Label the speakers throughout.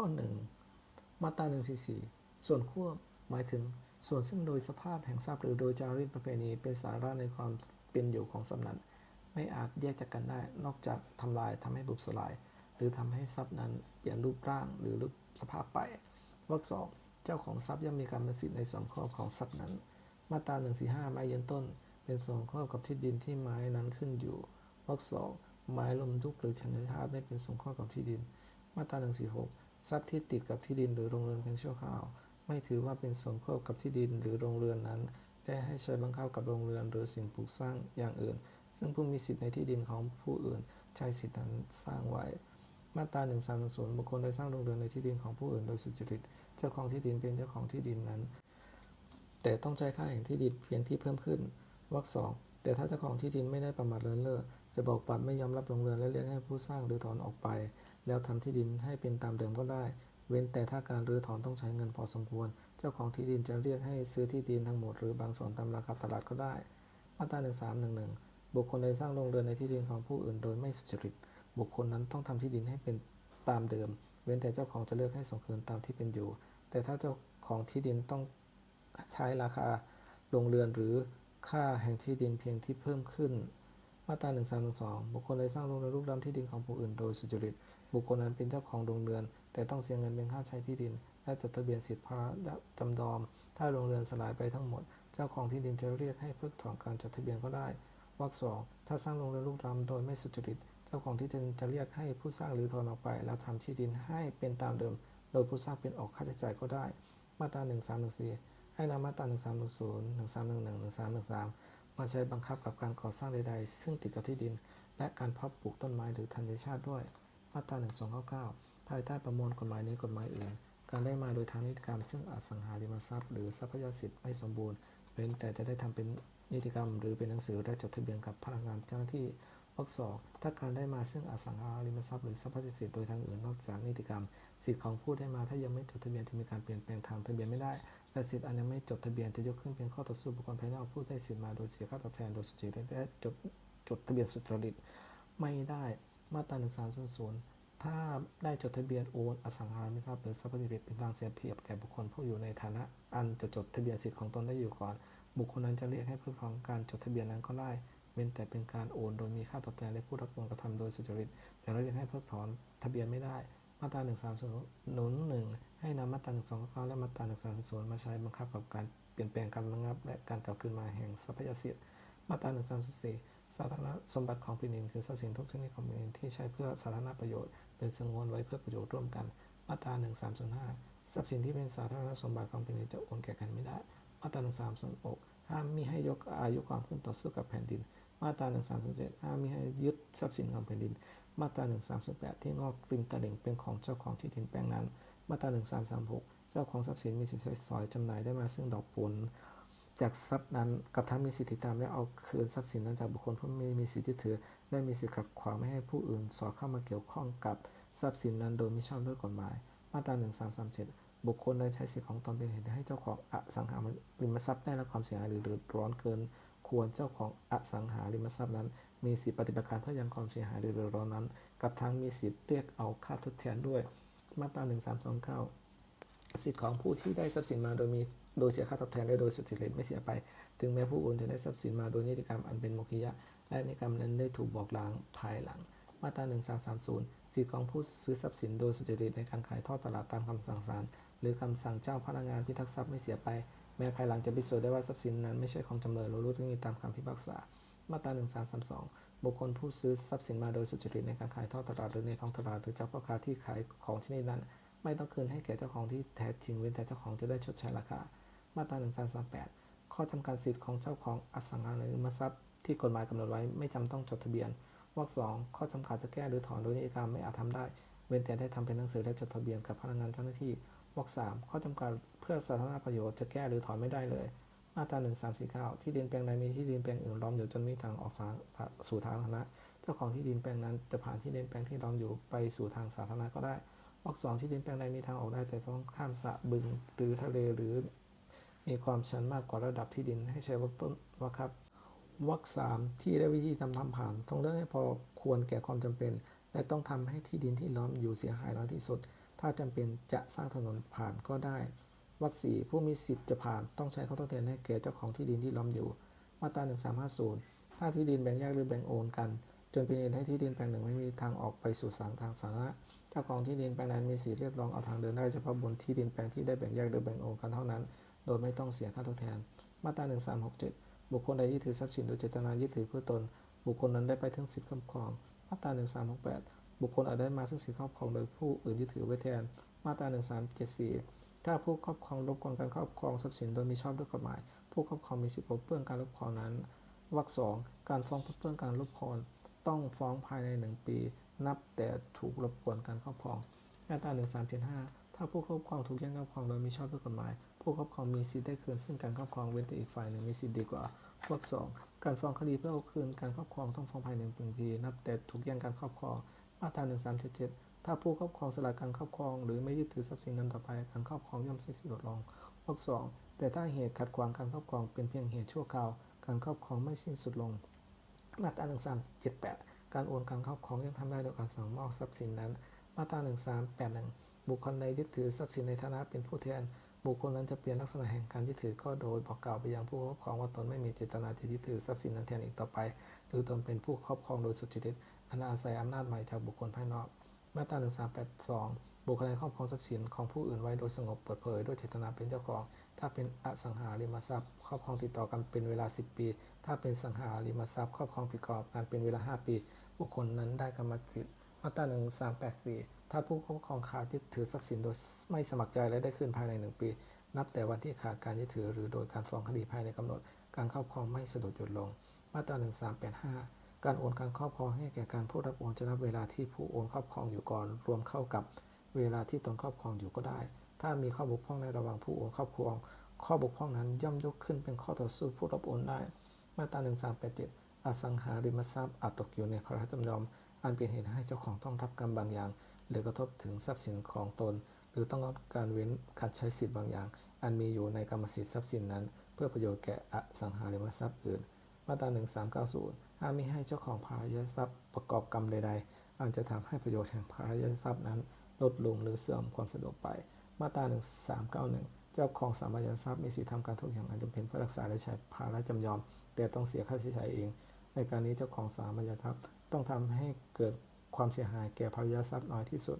Speaker 1: ข้อ 1 มาตรา144 ส่วนควบหมายถึงส่วนซึ่งโดยสภาพแห่งทรัพย์หรือโดยจารีตประเพณีเป็นสาระในความเป็นอยู่ของทรัพย์นั้นไม่อาจแยกจากกันได้ นอกจากทำลายทำให้บุบสลาย หรือทำให้ทรัพย์นั้นเปลี่ยนรูปร่างหรือรูปสภาพไปวรรคสองเจ้าของทรัพย์ย่อมมีการมีสิทธิ์ในส่วนครอบของทรัพย์นั้น มาตรา145 ไม้ยืนต้น เป็นส่วนครอบกับที่ดินที่ไม้นั้นขึ้นอยู่วรรคสองไม้ลมทุกหรือชนชาติไม่เป็นส่วนครอบกับที่ดิน มาตรา146 ทรัพย์ที่ติดกับที่ดินหรือโรงเรือนเพียงชั่วคราว ไม่ถือว่าเป็นส่วนครอบกับที่ดินหรือโรงเรือนนั้น ได้ให้ใช้บังคับกับโรงเรือนหรือสิ่งปลูกสร้างอย่างอื่น ซึ่งผู้มีสิทธิในที่ดินของผู้อื่น ใช้สิทธินั้นสร้างไว้ มาตรา1310บุคคลใดสร้างโรงเรือนในที่ดินของผู้อื่นโดยสุจริต เจ้าของที่ดินเป็นเจ้าของที่ดินนั้น แต่ต้องใช้ค่าแห่งที่ดินเพียงที่เพิ่มขึ้น วรรคสองแต่ถ้าเจ้าของที่ดินไม่ได้ประมาทเลินเล่อจะบอกปัดไม่ยอมรับโรงเรือนและเรียกให้ผู้สร้างหรือถอนออกไป แล้วทำที่ดินให้เป็นตามเดิมก็ได้ เว้นแต่ถ้าการรื้อถอนต้องใช้เงินพอสมควร เจ้าของที่ดินจะเรียกให้ซื้อที่ดินทั้งหมดหรือบางส่วนตามราคาตลาดก็ได้ มาตรา1311 บุคคลใดสร้างโรงเรือนในที่ดินของผู้อื่นโดยไม่สุจริต บุคคลนั้นต้องทำที่ดินให้เป็นตามเดิม เว้นแต่เจ้าของจะเลือกให้ส่งคืนตามที่เป็นอยู่ แต่ถ้าเจ้าของที่ดินต้องใช้ราคาโรงเรือนหรือค่าแห่งที่ดินเพียงที่เพิ่มขึ้น มาตรา1312 บุคคลใดสร้างโรงเรือนลุกล้ำที่ดินของผู้อื่นโดยสุจริต บุคคลนั้นเป็นเจ้าของโรงเรือน แต่ต้องเสียเงินเป็นค่าใช้ที่ดิน และจดทะเบียนสิทธิพระจำดอม ถ้าโรงเรือนสลายไปทั้งหมด เจ้าของที่ดินจะเรียกให้เพิกถอนการจดทะเบียนก็ได้วรรคสองถ้าสร้างโรงเรือนลุกล้ำโดยไม่สุจริต เจ้าของที่ดินจะเรียกให้ผู้สร้างหรือถอนออกไป แล้วทำที่ดินให้เป็นตามเดิม โดยผู้สร้างเป็นออกค่าใช้จ่ายก็ได้ มาตรา1314ให้นำมาตรา1310 1311 1313 มาใช้บังคับกับการก่อสร้างใด ๆ ซึ่งติดกับที่ดิน และการเพาะปลูกต้นไม้หรือธัญชาติด้วย มาตรา 1299 ภายใต้ประมวลกฎหมายนี้กฎหมายอื่น การได้มาโดยทางนิติกรรม ซึ่งอสังหาริมทรัพย์หรือทรัพยสิทธิ์ไม่สมบูรณ์เว้นแต่จะได้ทำเป็นนิติกรรม หรือเป็นหนังสือและจดทะเบียนกับพนักงานเจ้าหน้าที่วรรคสองถ้าการได้มาซึ่งอสังหาริมทรัพย์หรือทรัพยสิทธิ์โดยทางอื่นนอกจากนิติกรรม สิทธิ์ของผู้ได้มาถ้ายังไม่จดทะเบียนจะมีการเปลี่ยนแปลงทางทะเบียนไม่ได้และสิทธิ์อันยังไม่จดทะเบียนจะยกขึ้นเป็นข้อต่อสู้บุคคลภายนอกผู้ได้สิทธิ์มาโดยเสียค่าตอบแทนโดยสุจริตและจดจดทะเบียนสุจริตไม่ได้ มาตรา 1300 ถ้าได้จดทะเบียนโอนอสังหาริมทรัพย์หรือทรัพย์สิทธิ์เป็นทางเสียเปรียบแก่บุคคลผู้อยู่ในฐานะ อันจะจดทะเบียนสิทธิ์ของตนได้อยู่ก่อน บุคคลนั้นจะเรียกให้เพิกถอนการจดทะเบียนนั้นก็ได้เว้นแต่เป็นการโอนโดยมีค่าตอบแทนและผู้รับโอนกระทำโดยสุจริตจะเรียกให้เพิกถอนทะเบียนไม่ได้ มาตรา 1301ให้นำมาตรา 129 และมาตรา 1300 มาใช้บังคับกับการเปลี่ยนแปลงการระงับ และการกลับคืนมาแห่งทรัพยสิทธิ์มาตรา 1304 สาธารณสมบัติของแผ่นดินคือทรัพย์สินทุกชนิดของแผ่นดินที่ใช้เพื่อสาธารณประโยชน์หรือสงวนไว้เพื่อประโยชน์ร่วมกัน มาตรา 1305 ทรัพย์สินที่เป็นสาธารณสมบัติของแผ่นดินจะโอนแก่กันไม่ได้ มาตรา 1306 ห้ามมิให้ยกอายุความขึ้นต่อสู้กับแผ่นดิน มาตรา 1307 ห้ามมิให้ยึดทรัพย์สินของแผ่นดิน มาตรา 1318 ที่งอกริมตลิ่งเป็นของเจ้าของที่ดินแปลงนั้น มาตรา 1336 เจ้าของทรัพย์สินมีสิทธิใช้สอยจำหน่ายได้มาซึ่งดอกผล จากทรัพย์นั้นกับทั้งมีสิทธิตามและเอาคืนทรัพย์สินนั้นจากบุคคลผู้ม่มีสิทธิถือและมีสิทธิขัดขวางไม่ให้ผู้อื่นสอดเข้ามาเกี่ยวข้องกับทรัพย์สินนั้นโดยมิชอบด้วยกฎหมาย มาตรา 1337 บุคคลใดใช้สิทธิของตนเป็นเหตุให้เจ้าของอสังหาริมทรัพย์ได้รับความเสียหายหรือเดือดร้อนเกิน ควรเจ้าของอสังหาริมทรัพย์นั้น มีสิทธิปฏิบัติการเพื่อยังความเสียหายหรือเดือดร้อนนั้น กับทั้งมีสิทธิเรียกเอาค่าทดแทนด้วย มาตรา 1329 สิทธิของผู้ที่ได้ทรัพย์สินมาโดยมี โดยเสียค่าตอบแทนและโดยสุจริตไม่เสียไป ถึงแม้ผู้โอนจะได้ทรัพย์สินมาโดยนิติกรรมอันเป็นโมฆิยะ และนิติกรรมนั้นได้ถูกบอกล้างภายหลัง มาตรา 1330สิทธิของผู้ซื้อทรัพย์สินโดยสุจริตในการขายทอดตลาดตามคำสั่งศาลหรือคำสั่งเจ้าพนักงานพิทักษ์ทรัพย์ไม่เสียไป แม้ภายหลังจะพิสูจน์ได้ว่าทรัพย์สินนั้นไม่ใช่ของจำเลยหรือรู้งี้ตามคำพิพากษา มาตรา 1332 บุคคลผู้ซื้อทรัพย์สินมาโดยสุจริตในการขายทอดตลาดหรือในท้องตลาดหรือเจ้าพ่อค้าที่ขายของชนิดนั้น ไม่ต้องคืนให้แก่เจ้าของที่แท้จริงเว้นแต่เจ้าของจะได้ชดใช้ราคา มาตรา1338 ข้อจำกัดสิทธิ์ของเจ้าของอสังหาริมทรัพย์ ที่กฎหมายกำหนดไว้ไม่จำต้องจดทะเบียน วรรคสองข้อจำกัดจะแก้หรือถอนโดยนิติกรรมไม่อาจทำได้ เว้นแต่ได้ทำเป็นหนังสือและจดทะเบียนกับพนักงานเจ้าหน้าที่ วรรคสามข้อจำกัดเพื่อสาธารณประโยชน์จะแก้หรือถอนไม่ได้เลย มาตรา1349 ที่ดินแปลงใดมีที่ดินแปลงอื่นล้อมอยู่จนไม่มีทางออกสู่ทางสาธารณะ เจ้าของที่ดินแปลงนั้นจะผ่านที่ดินแปลงที่ล้อมอยู่ไปสู่ทางสาธารณะก็ได้วรรคสองที่ดินแปลงใดมีทางออกได้แต่ต้องข้ามสระบึงหรือทะเลหรือ มีความชันมากกว่าระดับที่ดินให้ใช้วรรคต้นวรรคครับวรรคสามที่ได้วิธีทำทำผ่าน ต้องเลือกให้พอควรแก่ความจำเป็น และต้องทำให้ที่ดินที่ล้อมอยู่เสียหายน้อยที่สุด ถ้าจำเป็นจะสร้างถนนผ่านก็ได้วรรคสี่ผู้มีสิทธิ์จะผ่านต้องใช้ข้อทดแทนให้แก่เจ้าของที่ดินที่ล้อมอยู่ มาตรา1350 ถ้าที่ดินแบ่งแยกหรือแบ่งโอนกัน จนเป็นเหตุให้ที่ดินแปลงหนึ่งไม่มีทางออกไปสู่สามทางสาธารณะเจ้าของที่ดินแปลงนั้นมีสิทธิเรียกร้องเอาทางเดินได้เฉพาะบนที่ดินแปลงที่ได้แบ่งแยกหรือแบ่งโอนกันเท่านั้น โดยไม่ต้องเสียค่าทดแทน มาตรา 1367 บุคคลใดยึดถือทรัพย์สินโดยเจตนายึดถือเพื่อตน บุคคลนั้นได้ไปถึงสิทธิครอบครอง มาตรา 1368 บุคคลอาจได้มาซึ่งสิทธิครอบครองโดยผู้อื่นยึดถือไว้แทน มาตรา 1374 ถ้าผู้ครอบครองรบกวนการครอบครองทรัพย์สินโดยมิชอบด้วยกฎหมาย ผู้ครอบครองมีสิทธิปลเปลื้องการรบกวนนั้น วรรคสองการฟ้องปลเปลื้อการรบกวนต้องฟ้องภายในหนึ่งปี นับแต่ถูกรบกวนการครอบครอง มาตรา 1375 ถ้าผู้ครอบครองถูกแย่งครอบครองโดยมิชอบด้วยกฎหมาย ผู้ครอบครองมีสิทธิ์ได้คืนซึ่งการครอบครองเว้นแต่อีกฝ่ายหนึ่งมีสิทธิ์ดีกว่าพวรรคสองการฟ้องคดีเพื่อเอาคืนการครอบครองต้องฟ้องภายในหนึ่งปีนับแต่ถูกแย่งการครอบครองมาตรา1377 ถ้าผู้ครอบครองสละการครอบครอง หรือไม่ยึดถือทรัพย์สินนั้นต่อไปการครอบครองย่อมสิ้นสุดลดลงวรรคสองแต่ถ้าเหตุขัดขวางการครอบครองเป็นเพียงเหตุชั่วคราวการครอบครองไม่สิ้นสุดลง มาตรา1378 การโอนการครอบครองยังทำได้โดยการส่งมอบทรัพย์สินนั้น มาตรา1381 บุคคลใดยึดถือทรัพย์สินในฐานะเป็นผู้แทน บุคคลนั้นจะเปลี่ยนลักษณะแห่งการยึดถือก็โดยบอกกล่าวไปยังผู้ครอบครองว่าตนไม่มีเจตนาจะยึดถือทรัพย์สินนั้นแทนอีกต่อไป หรือตนเป็นผู้ครอบครองโดยสุจริตอันอาศัยอำนาจใหม่จากบุคคลภายนอก มาตรา1382 บุคคลใดครอบครองทรัพย์สินของผู้อื่นไว้โดยสงบเปิดเผยด้วยเจตนาเป็นเจ้าของ ถ้าเป็นอสังหาริมทรัพย์ ครอบครองติดต่อกันเป็นเวลา 10 ปี ถ้าเป็นสังหาริมทรัพย์ ครอบครองติดต่อกันเป็นเวลา 5 ปี บุคคลนั้นได้กรรมสิทธิ์มาตรา1384 ถ้าผู้ครอบครองขาดยึดถือทรัพย์สินโดยไม่สมัครใจและได้คืนภายใน 1 ปี นับแต่วันที่ขาดการยึดถือหรือโดยการฟ้องคดีภายในกำหนด การครอบครองไม่สะดุดหยุดลง มาตรา 1385 การโอนการครอบครองให้แก่การผู้รับโอนจะนับเวลาที่ผู้โอนครอบครองอยู่ก่อน รวมเข้ากับเวลาที่ตนครอบครองอยู่ก็ได้ ถ้ามีข้อบกพร่องในระหว่างผู้โอนครอบครอง ข้อบกพร่องนั้นย่อมยกขึ้นเป็นข้อต่อสู้ผู้รับโอนได้ มาตรา 1387 อสังหาริมทรัพย์อาจตกอยู่ในภาระจำยอม อันเป็นเหตุให้เจ้าของต้องรับกรรมบางอย่าง หรือกระทบถึงทรัพย์สินของตน หรือต้องรับการเว้นการใช้สิทธิ์บางอย่าง อันมีอยู่ในกรรมสิทธิ์ทรัพย์สินนั้น เพื่อประโยชน์แก่อสังหาริมทรัพย์อื่น มาตรา 1390ห้ามม่ให้เจ้าของภารยทรัพย์ประกอบกรรมใด ๆอันจะทำให้ประโยชน์แห่งภารยทรัพย์นั้น ลดลงหรือเสื่อมความสะดวกไป มาตรา 1391เจ้าของสามัญทรัพย์มีสิทธิทำการทุกอย่างอันจำเป็นเพื่อรักษาและใช้ภาระจำยอม แต่ต้องเสียค่าใช้จ่ายเอง ในการนี้เจ้าของสามัญทรัพย์ ต้องทำให้เกิดความเสียหายแก่ภารยาทรัพย์น้อยที่สุด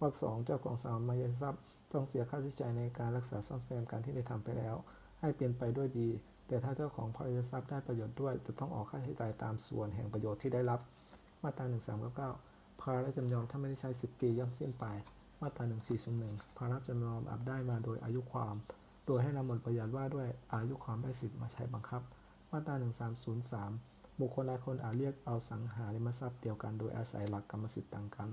Speaker 1: วรรคสองเจ้าของสามัญทรัพย์ ต้องเสียค่าใช้จ่ายในการรักษาซ่อมแซมการที่ได้ทำไปแล้ว ให้เป็นไปด้วยดี แต่ถ้าเจ้าของภารยาทรัพย์ได้ประโยชน์ด้วย จะต้องออกค่าใช้จ่ายตามส่วนแห่งประโยชน์ที่ได้รับ มาตรา1399ภาระจำยอมถ้าไม่ได้ใช้ 10 ปีย่อมสิ้นไป มาตรา1401ภาระจำยอมอาจได้มาโดยอายุความ โดยให้นำบทประหยัดว่าด้วยอายุความได้สิทธิ์มาใช้บังคับ มาตรา1303 บุคคลหลายคนอาจเรียกเอาสังหาริมทรัพย์เดียวกันโดยอาศัยหลักกรรมสิทธิ์ต่างกัน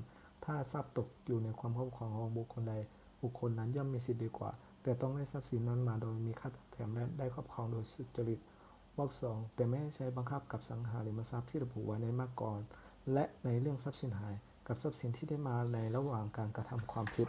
Speaker 1: ถ้าทรัพย์ตกอยู่ในความครอบครองของบุคคลใด บุคคลนั้นย่อมมีสิทธิ์ดีกว่า แต่ต้องได้ทรัพย์สินนั้นมาโดยมีค่าตอบแทนและได้ครอบครองโดยสุจริตวรรคสองแต่ไม่ให้ใช้บังคับกับสังหาริมทรัพย์ที่ระบุไว้ในมาก่อน และในเรื่องทรัพย์สินหายกับทรัพย์สินที่ได้มาในระหว่างการกระทำความผิด